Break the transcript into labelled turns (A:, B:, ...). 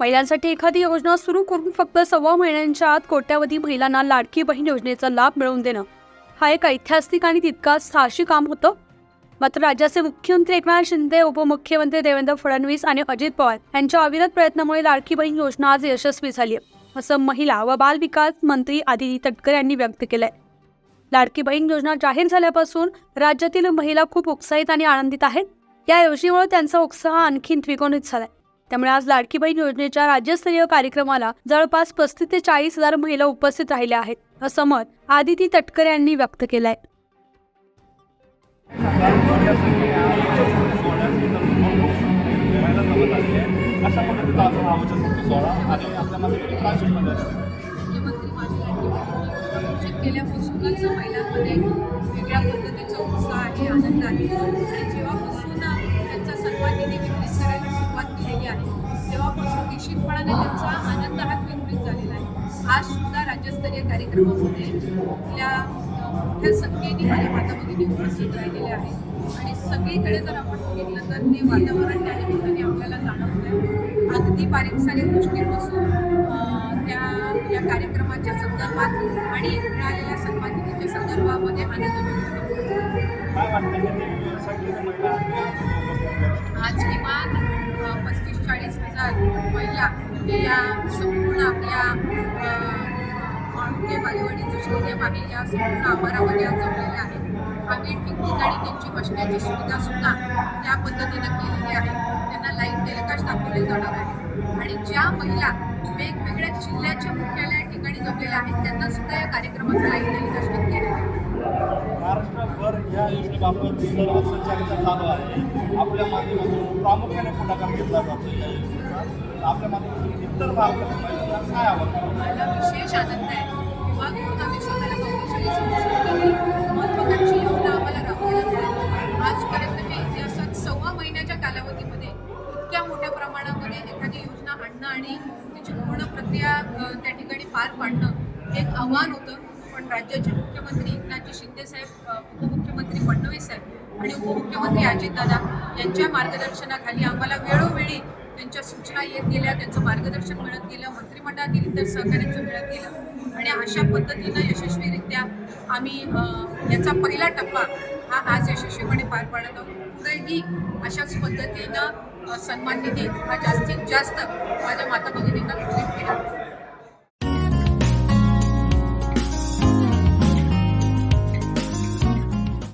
A: महिलांसाठी एखादी योजना सुरू करून फक्त सव्वा महिन्यांच्या आत कोट्यावधी महिलांना लाडकी बहीण योजनेचा लाभ मिळवून देणं. हा एक ऐतिहासिक आणि तितकाच साहसी काम होतं. मात्र राज्याचे मुख्यमंत्री एकनाथ शिंदे उपमुख्यमंत्री देवेंद्र फडणवीस आणि अजित पवार यांच्या अविरत प्रयत्नामुळे लाडकी बहीण योजना आज यशस्वी झाली आहे असं महिला व बाल विकास मंत्री आदिती तटकरे यांनी व्यक्त केलंय. लाडकी बहीण योजना जाहीर झाल्यापासून राज्यातील महिला खूप उत्साहित आणि आनंदित आहेत. या योजनेमुळे त्यांचा उत्साह आणखी द्विगुणित झालाय. त्यामुळे आज लाडकी बहीण योजनेच्या राज्यस्तरीय कार्यक्रमाला जवळपास पस्तीस ते चाळीस हजार महिला उपस्थित राहिल्या आहेत असं मत आदिती तटकरे यांनी व्यक्त केलंय.
B: अशा पद्धतीचा असा हा वचन सोहळा आणि आपल्या मध्ये काय सूचना
C: केल्यापासूनच महिलांमध्ये वेगळ्या पद्धतीचा उत्साह आहे आनंद आहे. आणि जेव्हापासून निश्चितपणाने त्यांचा आनंद हा द्विगुणित झालेला आहे. आज सुद्धा राज्यस्तरीय कार्यक्रमामध्ये आपल्या मोठ्या संख्येने माझ्या माता भगिनी उपस्थित राहिलेल्या आहेत. आणि सगळीकडे जर आपण बघितलं तर ते वातावरण त्या निमित्ताने आपल्याला जाणवतं अगदी बारीक सारीक गोष्टींपासून त्या या कार्यक्रमाच्या संदर्भात आणि मिळालेल्या सन्मान संदर्भामध्ये आनंद व्यक्त आज किमान पस्तीस चाळीस हजार महिला या संपूर्ण आपल्या अ, माळुंगे बालेवाडीचं स्टेडियम आहे या संपूर्ण आवारामध्ये आज जमलेल्या आहेत. आम्ही ठिकठिकाणी त्यांची बसण्याची सुविधा सुद्धा त्या पद्धतीनं केलेली आहे. त्यांना लाईव्ह टेलिकास्ट दाखवले जाणार आहे. आणि ज्या महिला वेगवेगळ्या जिल्ह्याच्या मुख्यालया ठिकाणी जमलेल्या आहेत त्यांना सुद्धा या कार्यक्रमाचं लाईव्ह टेलिकास्ट केलेलं आहे.
B: योजनेबाबत सर्वच चर्चा चालू आहे. आपल्या माध्यमातून प्रामुख्याने पुढाकार घेतला जातो या योजनेचा आपल्या माध्यमातून इतर भारतातील काय आवडतं?
C: मला विशेष आनंद आहे. किंवा आम्ही स्वतःला गौरवशाली योजना आम्हाला राबवायला आजपर्यंत आजपर्यंतच्या इतिहासात सव्वा महिन्याच्या कालावधीमध्ये इतक्या मोठ्या प्रमाणामध्ये एखादी योजना आणणं आणि त्याची पूर्ण प्रक्रिया त्या ठिकाणी पार पाडणं एक आव्हान होतं. पण राज्याचे मुख्यमंत्री एकनाथजी शिंदे साहेब उपमुख्यमंत्री फडणवीस साहेब आणि उपमुख्यमंत्री अजितदादा यांच्या मार्गदर्शनाखाली आम्हाला वेळोवेळी त्यांच्या सूचना येत गेल्या त्यांचं मार्गदर्शन मिळत गेलं मंत्रिमंडळातील इतर सहकार्यांचं मिळत गेलं. आणि अशा पद्धतीनं यशस्वीरित्या आम्ही याचा पहिला टप्पा हा आज यशस्वीपणे पार पाडत आहोत. पुढेही अशाच पद्धतीनं सन्मान निधी हा जास्तीत जास्त माझ्या माता भगिनींना वितरित केला.